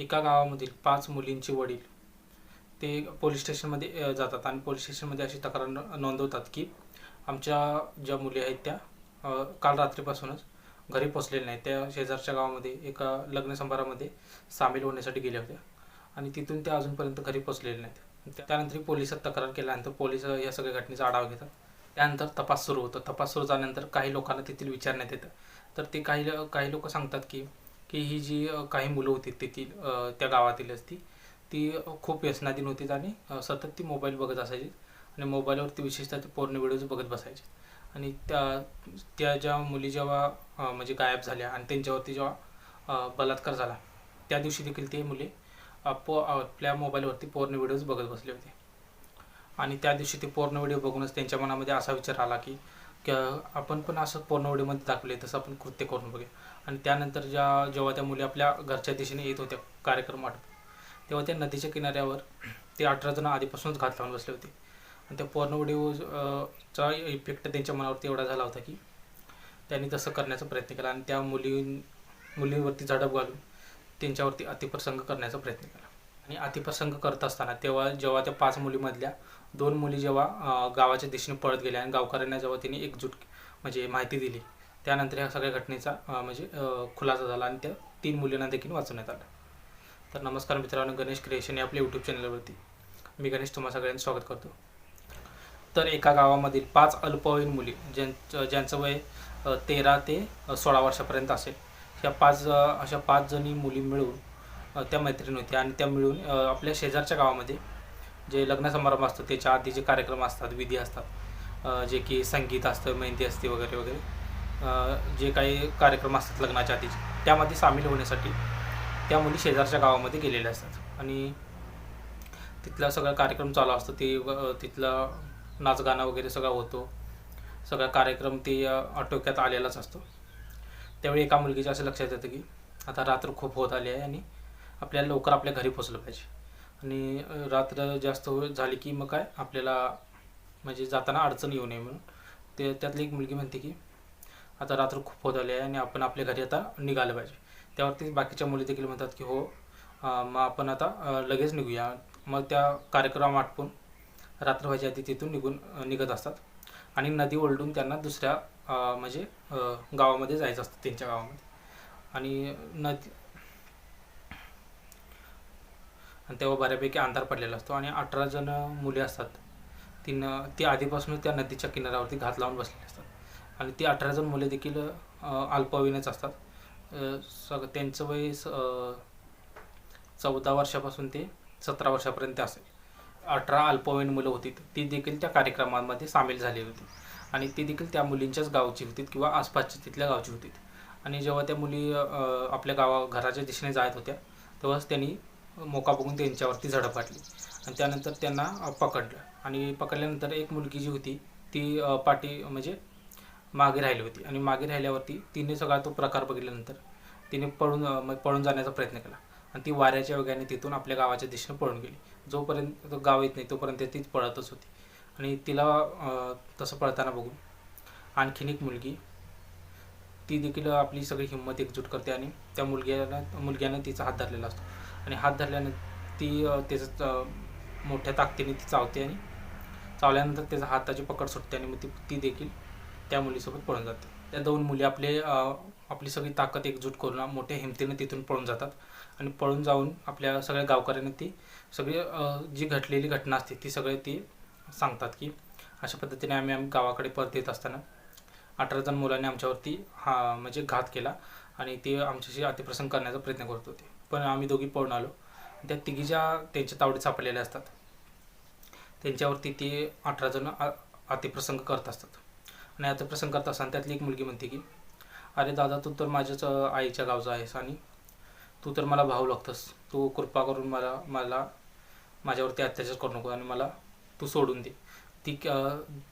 एका गावामधील पाच मुलींचे वडील ते पोलीस स्टेशनमध्ये जातात. आणि पोलीस स्टेशनमध्ये अशी तक्रार न- नोंदवतात की आमच्या ज्या मुली आहेत त्या काल रात्रीपासूनच घरी पोचलेल्या नाहीत. त्या शेजारच्या गावामध्ये एका लग्न समारंभामध्ये सामील होण्यासाठी गेल्या होत्या. आणि तिथून त्या अजूनपर्यंत घरी पोचलेल्या नाहीत. त्यानंतर पोलिसात तक्रार केल्यानंतर पोलीस या सगळ्या घटनेचा आढावा घेतात. त्यानंतर तपास सुरू होतो. तपास सुरू झाल्यानंतर काही लोकांना तेथील विचारण्यात येतं. तर ते काही काही लोक सांगतात की की ही जी काही मुलं होती तेथील त्या गावातील असती ती खूप व्यसनाधीन होती आणि सतत ती मोबाईल बघत असायची आणि मोबाईलवरती विशेषतः ते पोर्न व्हिडिओज बघत बसायचे. आणि त्या त्या ज्या मुली जेव्हा म्हणजे गायब झाल्या आणि त्यांच्यावरती जेव्हा बलात्कार झाला त्या दिवशी देखील ते मुले आपो आपल्या मोबाईलवरती पोर्न व्हिडिओज बघत बसले होते. आणि त्या दिवशी ते पोर्न व्हिडिओ बघूनच त्यांच्या मनामध्ये असा विचार आला की आपण पण असं पोर्न दाखवले तसं आपण कृत्य करून बघूया. आणि त्यानंतर ज्या जेव्हा त्या मुली आपल्या घरच्या दिशेने येत होत्या कार्यक्रम वाटप तेव्हा त्या नदीच्या किनाऱ्यावर ते अठरा जण आधीपासूनच घात लावून बसले होते. आणि त्या पोर्न चा इफेक्ट त्यांच्या मनावरती एवढा झाला होता की त्यांनी तसं करण्याचा प्रयत्न केला आणि त्या मुली मुलींवरती झडप घालून त्यांच्यावरती अतिप्रसंग करण्याचा प्रयत्न केला. आणि अतिप्रसंग करत असताना तेव्हा जेव्हा त्या पाच मुलीमधल्या दोन मुली जेव्हा गावाच्या दिशेने पळत गेल्या आणि गावकऱ्यांना जेव्हा तिने एकजूट म्हणजे माहिती दिली त्यानंतर ह्या सगळ्या घटनेचा म्हणजे खुलासा झाला आणि त्या तीन मुलींना देखील वाचवण्यात आलं. तर नमस्कार मित्रांनो गणेश क्रिएशन या आपल्या यूट्यूब चॅनलवरती मी गणेश तुम्हा सगळ्यांचं स्वागत करतो. तर एका गावामधील पाच अल्पवयीन मुली ज्यां ज्यांचं वय तेरा ते सोळा वर्षापर्यंत असेल ह्या पाच अशा पाच जणी मुली मिळून त्या मैत्रीण होत्या आणि त्या मिळून आपल्या शेजारच्या गावामध्ये जे लग्न समारंभ असतो त्याच्या आधी जे कार्यक्रम असतात विधी असतात जे की संगीत असतं मेहंदी असते वगैरे वगैरे जे काही कार्यक्रम असतात लग्नाच्या आधीचे त्यामध्ये सामील होण्यासाठी त्या मुली शेजारच्या गावामध्ये गेलेल्या असतात. आणि तिथला सगळा कार्यक्रम चालू असतो ते तिथला नाचगाणं वगैरे सगळा होतो. सगळा कार्यक्रम ते आटोक्यात आलेलाच असतो. त्यावेळी एका मुलगीच्या असं लक्षात येतं की आता रात्र खूप होत आली आहे आणि आपल्याला लवकर आपल्या घरी पोचलं पाहिजे. आणि रात्र जास्त हो-, झाली की मग काय आपल्याला म्हणजे जाताना अडचण येऊ नये म्हणून. ते त्यातली एक मुलगी म्हणते की आता रात्र खूप होत आली आहे आणि आपण आपल्या घरी आता निघालं पाहिजे. त्यावरती बाकीच्या मुली देखील म्हणतात की हो मग आपण आता लगेच निघूया. मग त्या कार्यक्रम आटपून रात्र व्हायच्या आधी तिथून निघून निघत असतात. आणि नदी ओलडून त्यांना दुसऱ्या म्हणजे गावामध्ये जायचं असतं त्यांच्या गावामध्ये. आणि नदी आणि तेव्हा बऱ्यापैकी अंधार पडलेला असतो आणि अठरा जण मुले असतात. तीन ती आधीपासूनच त्या नदीच्या किनाऱ्यावरती घात लावून बसलेली असतात. आणि ती अठरा जण मुले देखील अल्पवयीनच असतात. सग त्यांचं वय स- चौदा वर्षापासून ते सतरा वर्षापर्यंत असेल. अठरा अल्पवयीन मुलं होती. ती देखील त्या कार्यक्रमामध्ये सामील झाली होती. आणि ती देखील त्या मुलींच्याच गावची होती किंवा आसपासच्या तिथल्या गावची होती. आणि जेव्हा त्या मुली आपल्या गावा घराच्या दिशेने जात होत्या तेव्हाच त्यांनी मोका बघून त्यांच्यावरती झडप घातली. आणि त्यानंतर त्यांना पकडलं. आणि पकडल्यानंतर एक मुलगी जी होती ती पाठी म्हणजे मागे राहिली होती. आणि मागे राहिल्यावरती तिने सगळा तो प्रकार बघितल्यानंतर तिने पळून पळून जाण्याचा प्रयत्न केला. आणि ती वाऱ्याच्या वेगाने तिथून आपल्या गावाच्या दिशेने पळून गेली. जोपर्यंत गाव येत नाही तोपर्यंत तीच पळतच होती. आणि तिला तसं पळताना बघून आणखीन एक मुलगी ती देखील आपली सगळी हिंमत एकजूट करते आणि त्या मुलग्याला मुलग्यानं तिचा हात धरलेला असतो. आणि हात धरल्याने ती त्याचं मोठ्या ताकदीने ती चावते आणि चावल्यानंतर त्याचा हाताची पकड सुटते आणि मग ती ती देखील त्या मुलीसोबत पळून जाते. त्या दोन मुली आपले आपली सगळी ताकद एकजूट करून मोठ्या हिमतीने तिथून पळून जातात आणि पळून जाऊन आपल्या सगळ्या गावकऱ्यांनी ती सगळी जी घडलेली घटना असते ती सगळे ती सांगतात की अशा पद्धतीने आम्ही आम्ही गावाकडे परत येत असताना अठरा जण मुलांनी आमच्यावरती हा म्हणजे घात केला आणि ते आमच्याशी अतिप्रसंग करण्याचा प्रयत्न करत होते. पण आम्ही दोघी पळून आलो. त्या तिघीच्या त्यांच्या तावडीत सापडलेल्या असतात त्यांच्यावरती ते अठरा जण अतिप्रसंग करत असतात. आणि अतिप्रसंग करत असताना त्यातली एक मुलगी म्हणते की अरे दादा तू तर माझ्याच आईच्या गावचा आहेस आणि तू तर मला भाऊ लागतोस. तू कृपा करून मला मला माझ्यावरती अत्याचार करू नको आणि मला तू सोडून दे. ती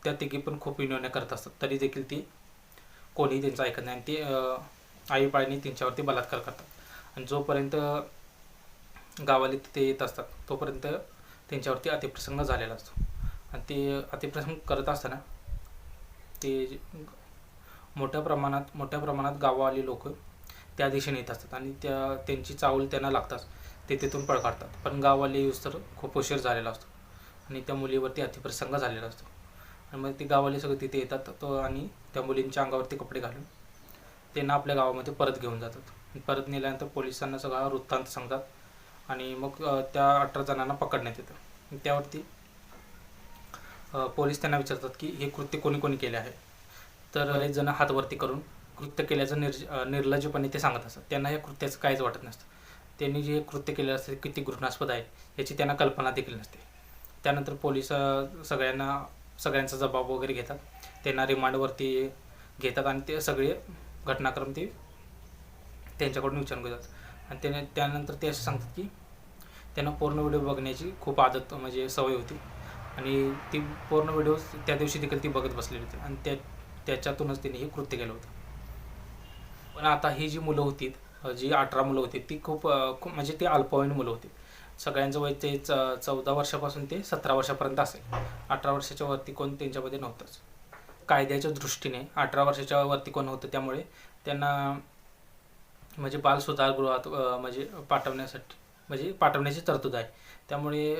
त्या तिघी पण खूप विनवण्या करत असतात. तरी देखील ती कोणीही त्यांचं ऐकत नाही आणि ते अ, आईपाळीने त्यांच्यावरती बलात्कार करतात. आणि जोपर्यंत गावाले तिथे येत असतात तोपर्यंत त्यांच्यावरती अतिप्रसंग झालेला असतो. आणि ते अतिप्रसंग करत असताना ते जे- मोठ्या प्रमाणात मोठ्या प्रमाणात गावावाली लोक त्या दिशेने येत असतात आणि त्या त्यांची चावल त्यांना लागतात. ते तिथून पळ काढतात. पण गाववाले यूज तर खूप उशीर झालेला असतो. आणि त्या मुलीवरती अतिप्रसंग झालेला असतो. आणि मग ती गाववाले सगळे तिथे येतात तो आणि त्या मुलींच्या अंगावरती कपडे घालून त्यांना आपल्या गावामध्ये परत घेऊन जातात. परत नेल्यानंतर पोलिसांना सगळा वृत्तांत सांगतात आणि मग त्या अठरा जणांना पकडण्यात येतं. त्यावरती पोलीस त्यांना विचारतात की हे कृत्य कोणी कोणी केले आहे? तर बरेच जण हातवरती करून कृत्य केल्याचं निर्ज निर्लज्जपणे ते सांगत असतात. त्यांना या कृत्याचं काहीच वाटत नसतं. त्यांनी जे कृत्य केलेलं असतं ते किती घृणास्पद आहे याची त्यांना कल्पना देखील नसते. त्यानंतर पोलीस सगळ्यांना सगळ्यांचा जबाब वगैरे घेतात. त्यांना रिमांडवरती घेतात आणि ते सगळे घटनाक्रम ते त्यांच्याकडून विचारून घेतात. आणि त्याने त्यानंतर ते असं सांगतात की त्यांना पूर्ण व्हिडिओ बघण्याची खूप आदत म्हणजे सवय होती. आणि ती पूर्ण व्हिडिओ त्या दिवशी देखील ती बघत बसलेली होती. आणि त्या त्याच्यातूनच तिने हे कृत्य केलं होतं. पण आता ही जी मुलं होती जी अठरा मुलं होती ती खूप खूप म्हणजे ती अल्पवयीन मुलं होती. सगळ्यांचं वय ते च चौदा वर्षापासून ते सतरा वर्षापर्यंत असेल. अठरा वर्षाच्या वरती कोण त्यांच्यामध्ये नव्हतंच. कायद्याच्या दृष्टीने अठरा वर्षाच्या वरती कोण होतं त्यामुळे त्यांना म्हणजे बाल सुधारगृहात म्हणजे पाठवण्यासाठी म्हणजे पाठवण्याची तरतूद आहे. त्यामुळे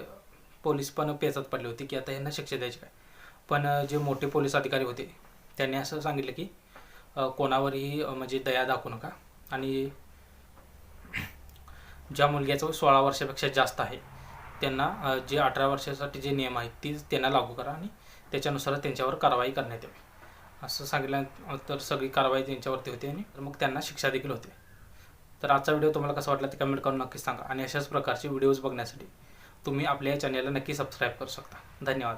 पोलीस पण पेचात पडले होते की आता ह्यांना शिक्षा द्यायची काय? पण जे मोठे पोलीस अधिकारी होते त्यांनी असं सांगितलं की कोणावरही म्हणजे दया दाखवू नका. आणि ज्या मुलग्याचं सोळा वर्षापेक्षा जास्त आहे त्यांना जे अठरा वर्षासाठी जे नियम आहेत तीच त्यांना लागू करा आणि त्याच्यानुसार त्यांच्यावर कारवाई करण्यात यावी. असं सांगितल्यानंतर सगळी कारवाई त्यांच्यावरती होती आणि मग त्यांना शिक्षा देखील होते. तर आजचा व्हिडिओ तुम्हाला कसा वाटला ते कमेंट करून नक्की सांगा. आणि अशाच प्रकारचे व्हिडिओज बघण्यासाठी तुम्ही आपल्या या चॅनलला नक्की सबस्क्राईब करू शकता. धन्यवाद.